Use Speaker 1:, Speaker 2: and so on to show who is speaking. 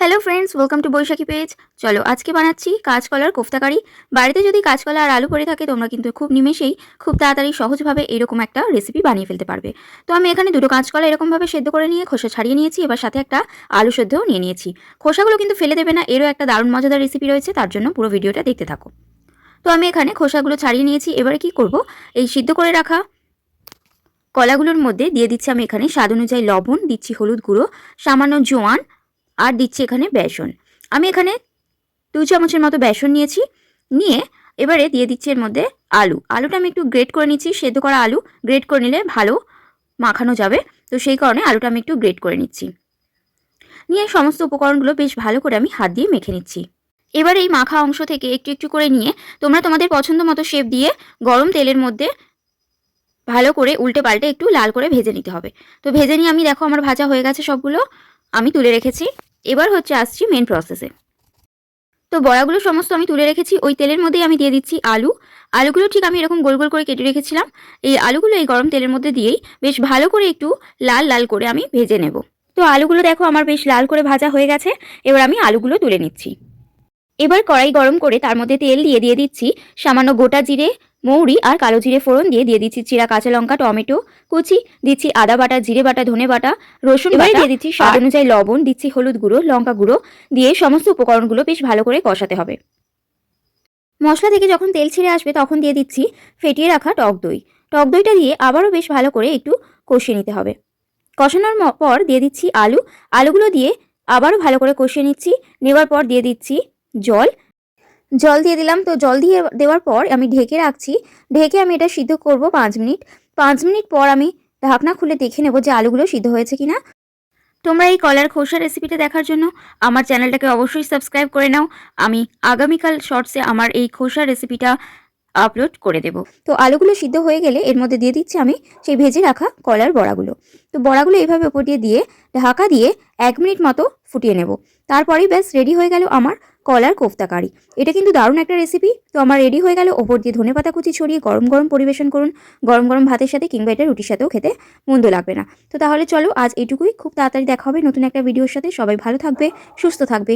Speaker 1: Hello friends welcome to Baishakhi page চলো আজকে বানাচ্ছি কাঁচকলার কোফতাকারি। বাড়িতে যদি কাঁচকলা আর আলু পড়ে থাকে, তোমরা কিন্তু খুব নিমেষেই খুব তাড়াতাড়ি সহজভাবে এরকম একটা রেসিপি বানিয়ে ফেলতে পারবে। তো আমি এখানে দুটো কাঁচকলা এরকমভাবে সেদ্ধ করে নিয়ে খোসা ছাড়িয়ে নিয়েছি, এবার সাথে একটা আলু সেদ্ধও নিয়ে নিয়েছি। খোসাগুলো কিন্তু ফেলে দেবে না, এরও একটা দারুণ মজাদার রেসিপি রয়েছে, তার জন্য পুরো ভিডিওটা দেখতে থাকো। তো আমি এখানে খোসাগুলো ছাড়িয়ে নিয়েছি, এবারে কি করব? এই সিদ্ধ করে রাখা কলাগুলোর মধ্যে দিয়ে দিচ্ছি আমি এখানে স্বাদ অনুযায়ী লবণ, দিচ্ছি হলুদ গুঁড়ো, সামান্য জোয়ান আর দিচ্ছি এখানে বেসন। আমি এখানে দু চামচের মতো বেসন নিয়েছি। নিয়ে এবারে দিয়ে দিচ্ছি এর মধ্যে আলু। আলুটা আমি একটু গ্রেট করে নিচ্ছি, সেদ্ধ করা আলু। গ্রেট করে নিলে ভালো মাখানো যাবে। তো সেই কারণে আলুটা আমি একটু গ্রেট করে নিচ্ছি। নিয়ে সমস্ত উপকরণগুলো বেশ ভালো করে আমি হাত দিয়ে মেখে নিচ্ছি। এবার এই মাখা অংশ থেকে একটু একটু করে নিয়ে তোমরা তোমাদের পছন্দ মতো শেপ দিয়ে গরম তেলের মধ্যে ভালো করে উল্টে পাল্টে একটু লাল করে ভেজে নিতে হবে। তো ভেজে নিয়ে আমি দেখো আমার ভাজা হয়ে গেছে সবগুলো। আমি তুলে রেখেছি। এবার হচ্ছে আসছি মেন প্রসেসে তো বড়াগুলো সমস্ত আমি তুলে রেখেছি, ওই তেলের মধ্যেই আমি দিয়ে দিচ্ছি আলু। আলুগুলো ঠিক আমি এরকম গোল গোল করে কেটে রেখেছিলাম। এই আলুগুলো এই গরম তেলের মধ্যে দিয়েই বেশ ভালো করে একটু লাল লাল করে আমি ভেজে নেব। তো আলুগুলো দেখো আমার বেশ লাল করে ভাজা হয়ে গেছে, এবার আমি আলুগুলো তুলে নিচ্ছি। এবার কড়াই গরম করে তার মধ্যে তেল দিয়ে দিয়ে দিচ্ছি সামান্য গোটা জিরে মৌরি আর কালো জিরে ফোড়ন দিয়ে দিয়ে দিচ্ছি চিরা কাঁচা লঙ্কা টমেটো কুচি দিচ্ছি আদা বাটা জিরে বাটা ধনে বাটা রসুন
Speaker 2: এবারে
Speaker 1: বাটা দিয়ে দিচ্ছি স্বাদ অনুযায়ী লবণ দিচ্ছি হলুদ গুঁড়ো লঙ্কা গুঁড়ো দিয়ে সমস্ত উপকরণগুলো বেশ ভালো করে কষাতে হবে। মশলা থেকে যখন তেল ছেড়ে আসবে তখন দিয়ে দিচ্ছি ফেটিয়ে রাখা টক দই। টক দইটা দিয়ে আবারও বেশ ভালো করে একটু কষিয়ে নিতে হবে। কষানোর পর দিয়ে দিচ্ছি আলু। আলুগুলো দিয়ে আবারও ভালো করে কষিয়ে নিচ্ছি। নেওয়ার পর দিয়ে দিচ্ছি জল। জল দিয়ে দিলাম। তো জল দিয়ে দেওয়ার পর আমি ঢেকে রাখছি। ঢেকে আমি এটা সিদ্ধ করব পাঁচ মিনিট। পাঁচ মিনিট পর আমি ঢাকনা খুলে দেখে নেব যে আলুগুলো সিদ্ধ হয়েছে কিনা। তোমরা এই কলার খোসা রেসিপিটা দেখার জন্য আমার চ্যানেলটাকে অবশ্যই সাবস্ক্রাইব করে নাও। আমি আগামীকাল শর্টসে আমার এই খোসা রেসিপিটা আপলোড করে দেব। তো আলুগুলো সিদ্ধ হয়ে গেলে এর মধ্যে দিয়ে দিচ্ছি আমি সেই ভেজে রাখা কলার বড়াগুলো। তো বড়াগুলো এইভাবে ওপর দিয়ে দিয়ে ঢাকা দিয়ে এক মিনিট মতো ফুটিয়ে নেব। তারপরেই ব্যাস রেডি হয়ে গেল আমার কলার কোফতা কারি। এটা কিন্তু দারুণ একটা রেসিপি তো আমার রেডি হয়ে গেল ওপর দিয়ে ধনেপাতা কুচি ছড়িয়ে গরম গরম পরিবেশন করুন। গরম গরম ভাতের সাথে কিংবা এটা রুটির সাথেও খেতে মন্দ লাগবে না। তো তাহলে চলো আজ এটুকুই খুব তাড়াতাড়ি দেখা হবে নতুন একটা ভিডিওর সাথে। সবাই ভালো থাকবে, সুস্থ থাকবে।